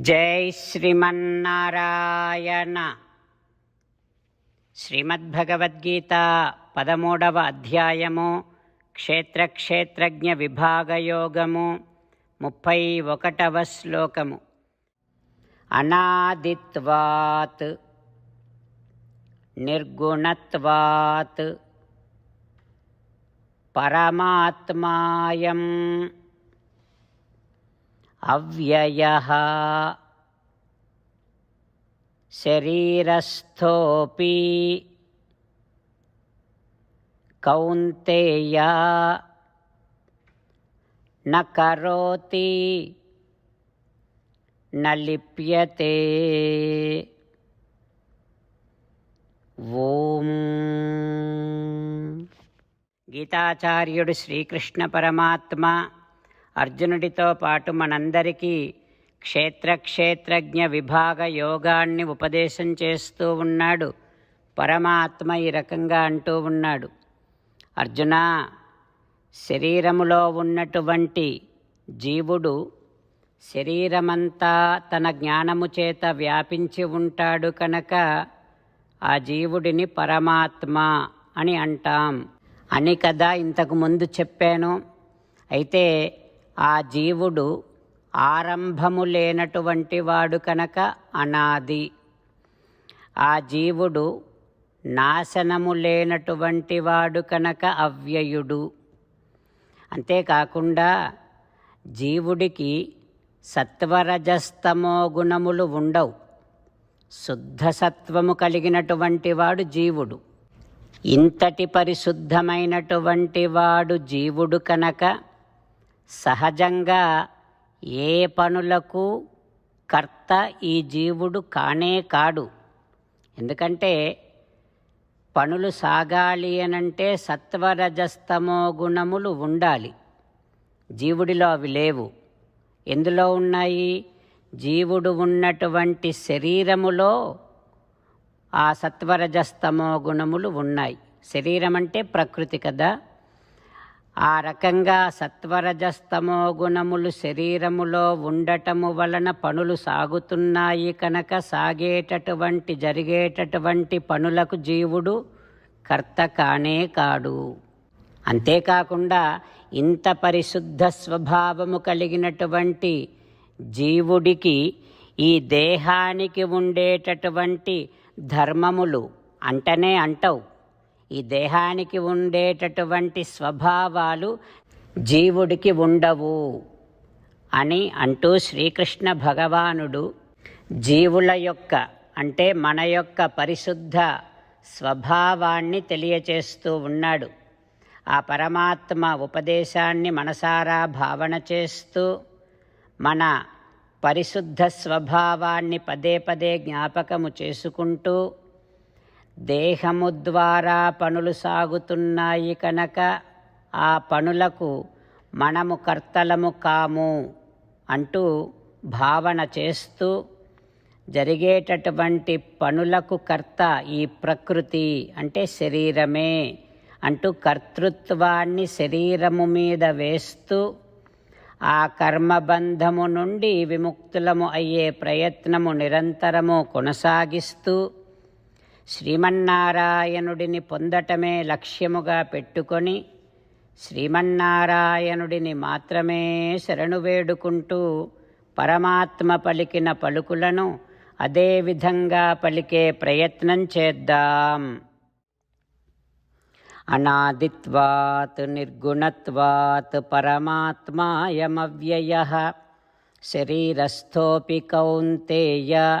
జై శ్రీమన్నారాయణ. శ్రీమద్భగవద్గీత పదమూడవ అధ్యాయము క్షేత్రక్షేత్రజ్ఞ విభాగయోగము ముప్పై ఒకటవ శ్లోకము. అనాదిత్వాత్ నిర్గుణత్వాత్ పరమాత్మాయం. అవ్యయः. శరీరస్థోపి కౌంతేయ న కరోతి ఓం. గీతాచార్యుడు శ్రీకృష్ణ పరమాత్మ అర్జునుడితో పాటు మనందరికీ క్షేత్రక్షేత్రజ్ఞ విభాగ యోగాన్ని ఉపదేశం చేస్తూ ఉన్నాడు. పరమాత్మ ఈ రకంగా అంటూ ఉన్నాడు. అర్జున శరీరములో ఉన్నటువంటి జీవుడు శరీరమంతా తన జ్ఞానము చేత వ్యాపించి ఉంటాడు కనుక ఆ జీవుడిని పరమాత్మ అని అంటాం. అని కదా ఇంతకు ముందు చెప్పాను. అయితే ఆ జీవుడు ఆరంభము లేనటువంటి వాడు కనుక అనాది. ఆ జీవుడు నాశనము లేనటువంటి వాడు కనుక అవ్యయుడు. అంతేకాకుండా జీవుడికి సత్వరజస్తమో గుణములు ఉండవు. శుద్ధ సత్వము కలిగినటువంటి వాడు జీవుడు. ఇంతటి పరిశుద్ధమైనటువంటి వాడు జీవుడు కనుక సహజంగా ఏ పనులకు కర్త ఈ జీవుడు కానే కాడు. ఎందుకంటే పనులు సాగాలి అనంటే సత్వరజస్తమో గుణములు ఉండాలి. జీవుడిలో అవి లేవు. ఎందులో ఉన్నాయి? జీవుడు ఉన్నటువంటి శరీరములో ఆ సత్వరజస్తమో గుణములు ఉన్నాయి. శరీరం అంటే ప్రకృతి కదా? ఆ రకంగా సత్వరజస్తమో గుణములు శరీరములో ఉండటము వలన పనులు సాగుతున్నాయి కనుక సాగేటటువంటి జరిగేటటువంటి పనులకు జీవుడు కర్త కానే కాడు. అంతేకాకుండా ఇంత పరిశుద్ధ స్వభావము కలిగినటువంటి జీవుడికి ఈ దేహానికి ఉండేటటువంటి ధర్మములు అంటనే అంటవు. ఈ దేహానికి ఉండేటటువంటి స్వభావాలు జీవుడికి ఉండవు అని అంటూ శ్రీకృష్ణ భగవానుడు జీవుల యొక్క అంటే మన యొక్క పరిశుద్ధ స్వభావాన్ని తెలియచేస్తూ ఉన్నాడు. ఆ పరమాత్మ ఉపదేశాన్ని మనసారా భావన చేస్తూ మన పరిశుద్ధ స్వభావాన్ని పదే పదే జ్ఞాపకము చేసుకుంటూ దేహము ద్వారా పనులు సాగుతున్నాయి కనుక ఆ పనులకు మనము కర్తలము కాము అంటూ భావన చేస్తూ జరిగేటటువంటి పనులకు కర్త ఈ ప్రకృతి అంటే శరీరమే అంటూ కర్తృత్వాన్ని శరీరము మీద వేస్తూ ఆ కర్మబంధము నుండి విముక్తులము అయ్యే ప్రయత్నము నిరంతరము కొనసాగిస్తూ శ్రీమన్నారాయణుడిని పొందటమే లక్ష్యముగా పెట్టుకొని శ్రీమన్నారాయణుడిని మాత్రమే శరణు వేడుకుంటూ పరమాత్మ పలికిన పలుకులను అదేవిధంగా పలికే ప్రయత్నం చేద్దాం. అనాదిత్వాత్ నిర్గుణత్వాత్ పరమాత్మాయమవ్యయ. శరీరస్థోపి కౌంతేయ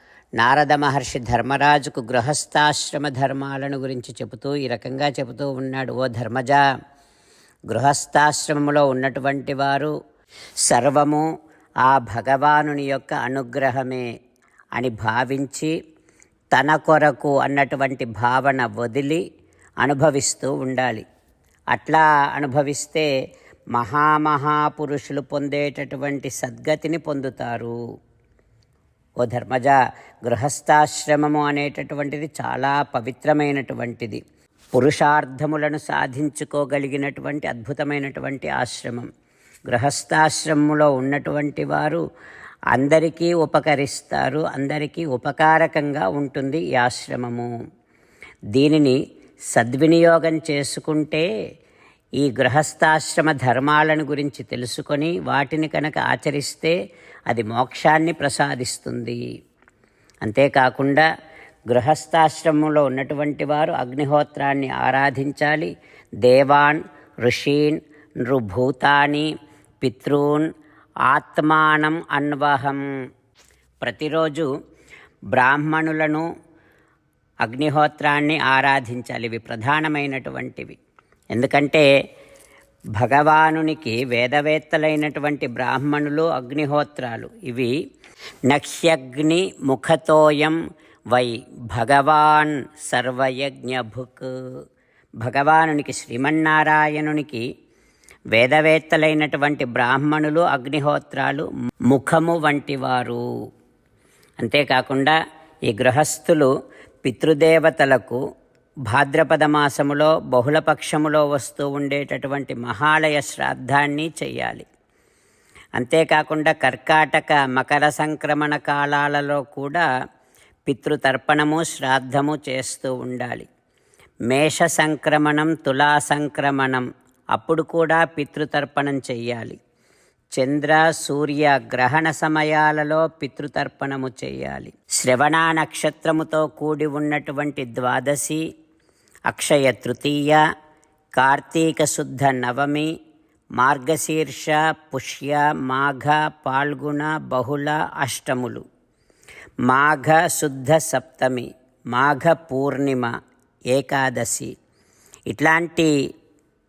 నారద మహర్షి ధర్మరాజుకు గృహస్థాశ్రమ ధర్మాలను గురించి చెబుతూ ఈ రకంగా చెబుతూ ఉన్నాడు ఓ ధర్మజ గృహస్థాశ్రమంలో ఉన్నటువంటి వారు సర్వము ఆ భగవానుని యొక్క అనుగ్రహమే అని భావించి తన కొరకు అన్నటువంటి భావన వదిలి అనుభవిస్తూ ఉండాలి. అట్లా అనుభవిస్తే మహామహాపురుషులు పొందేటటువంటి సద్గతిని పొందుతారు. ఓ ధర్మజ గృహస్థాశ్రమము అనేటటువంటిది చాలా పవిత్రమైనటువంటిది. పురుషార్థములను సాధించుకోగలిగినటువంటి అద్భుతమైనటువంటి ఆశ్రమం. గృహస్థాశ్రమంలో ఉన్నటువంటి వారు అందరికీ ఉపకరిస్తారు అందరికీ ఉపకారకంగా ఉంటుంది ఈ ఆశ్రమము. దీనిని సద్వినియోగం చేసుకుంటే ఈ గృహస్థాశ్రమ ధర్మాలను గురించి తెలుసుకొని వాటిని కనుక ఆచరిస్తే అది మోక్షాన్ని ప్రసాదిస్తుంది. అంతేకాకుండా గృహస్థాశ్రమంలో ఉన్నటువంటి వారు అగ్నిహోత్రాన్ని ఆరాధించాలి. దేవాన్ ఋషీన్ నృభూతాని పితృన్ ఆత్మానం అన్వహం. ప్రతిరోజు బ్రాహ్మణులను అగ్నిహోత్రాన్ని ఆరాధించాలి. ఇవి ప్రధానమైనటువంటివి. ఎందుకంటే భగవానునికి వేదవేత్తలైనటువంటి బ్రాహ్మణులు అగ్నిహోత్రాలు. ఇవి నక్ష్యగ్ని ముఖతోయం వై భగవాన్ సర్వయజ్ఞభుక్. భగవానునికి శ్రీమన్నారాయణునికి వేదవేత్తలైనటువంటి బ్రాహ్మణులు అగ్నిహోత్రాలు ముఖము వంటివారు. అంతేకాకుండా ఈ గృహస్థులు పితృదేవతలకు భాద్రపద మాసములో బహుళపక్షములో వస్తూ ఉండేటటువంటి మహాలయ శ్రాద్ధాన్ని చెయ్యాలి. అంతేకాకుండా కర్కాటక మకర సంక్రమణ కాలాలలో కూడా పితృతర్పణము శ్రాద్ధము చేస్తూ ఉండాలి. మేష సంక్రమణం తులా సంక్రమణం అప్పుడు కూడా పితృతర్పణం చెయ్యాలి. చంద్ర సూర్య గ్రహణ సమయాలలో పితృతర్పణము చేయాలి శ్రవణ నక్షత్రముతో కూడి ఉన్నటువంటి ద్వాదశి అక్షయ తృతీయ కార్తీక శుద్ధ నవమి మార్గశీర్ష పుష్య మాఘ పాల్గుణ బహుళ అష్టములు. మాఘ శుద్ధ సప్తమి మాఘ పూర్ణిమ ఏకాదశి. ఇట్లాంటి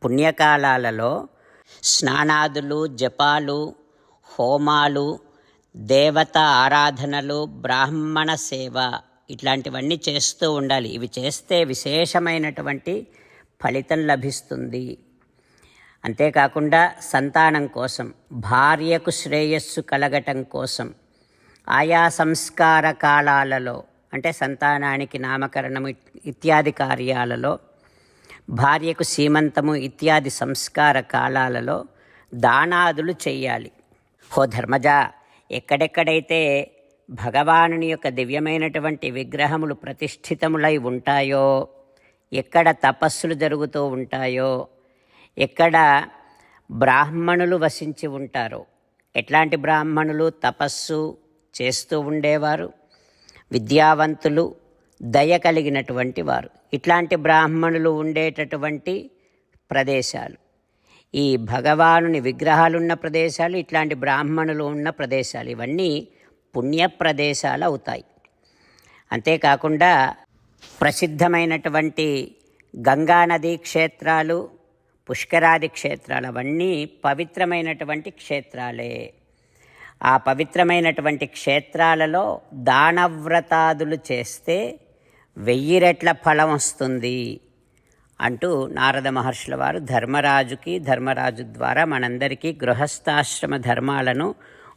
పుణ్యకాలాలలో స్నానాదులు జపాలు హోమాలు దేవత ఆరాధనలు బ్రాహ్మణ సేవ ఇట్లాంటివన్నీ చేస్తూ ఉండాలి. ఇవి చేస్తే విశేషమైనటువంటి ఫలితం లభిస్తుంది. అంతేకాకుండా సంతానం కోసం భార్యకు శ్రేయస్సు కలగటం కోసం ఆయా సంస్కార కాలాలలో అంటే సంతానానికి నామకరణం ఇత్యాది కార్యాలలో భార్యకు సీమంతము ఇత్యాది సంస్కార కాలాలలో దానాదులు చేయాలి. హో ధర్మజ ఎక్కడెక్కడైతే భగవానుని యొక్క దివ్యమైనటువంటి విగ్రహములు ప్రతిష్ఠితములై ఉంటాయో ఎక్కడ తపస్సులు జరుగుతూ ఉంటాయో ఎక్కడ బ్రాహ్మణులు వసించి ఉంటారో ఎట్లాంటి బ్రాహ్మణులు తపస్సు చేస్తూ ఉండేవారు విద్యావంతులు దయ కలిగినటువంటి వారు. ఇట్లాంటి బ్రాహ్మణులు ఉండేటటువంటి ప్రదేశాలు. ఈ భగవానుని విగ్రహాలున్న ప్రదేశాలు ఇట్లాంటి బ్రాహ్మణులు ఉన్న ప్రదేశాలు ఇవన్నీ పుణ్య ప్రదేశాలు అవుతాయి అంతేకాకుండా ప్రసిద్ధమైనటువంటి గంగానదీ క్షేత్రాలు పుష్కరాది క్షేత్రాలు అవన్నీ పవిత్రమైనటువంటి క్షేత్రాలే. ఆ పవిత్రమైనటువంటి క్షేత్రాలలో దానవ్రతాదులు చేస్తే వెయ్యి రెట్ల ఫలం వస్తుంది అంటూ నారద మహర్షుల వారు ధర్మరాజుకి ధర్మరాజు ద్వారా మనందరికీ గృహస్థాశ్రమ ధర్మాలను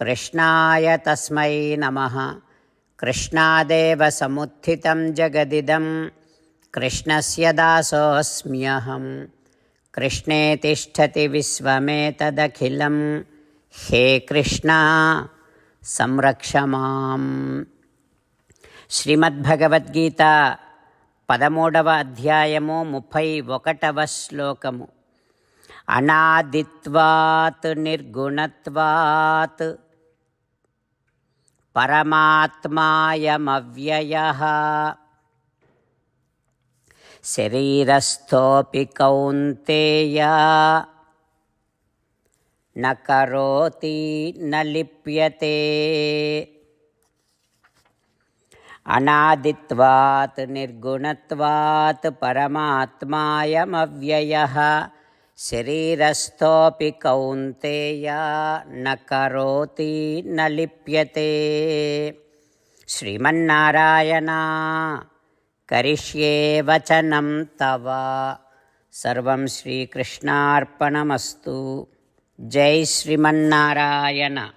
कृष्णाय तस्मै नमः कृष्णादेव समुत्थितं जगदिदं कृष्णस्य दासोऽस्म्यहं कृष्णे तिष्ठति विश्वमेतदखिलं हे कृष्णा संरक्ष माम् శ్రీమద్భగవద్గీత పదమూడవ అధ్యాయము ముప్పై ఒకటవ శ్లోకము అనాదిత్వాత్ నిర్గుణత్వాత్ परमात्मायमव्ययः। शरीरस्थोऽपि कौन्तेय। न करोति न लिप्यते। अनादित्वात् निर्गुणत्वात् परमात्मायमव्ययः। శరీరస్థోపి కౌంతేయ న కరోతి శ్రీమన్నారాయణ కరిష్యే వచనం తవ. సర్వం శ్రీకృష్ణార్పణమస్తు. జై శ్రీమన్నారాయణ.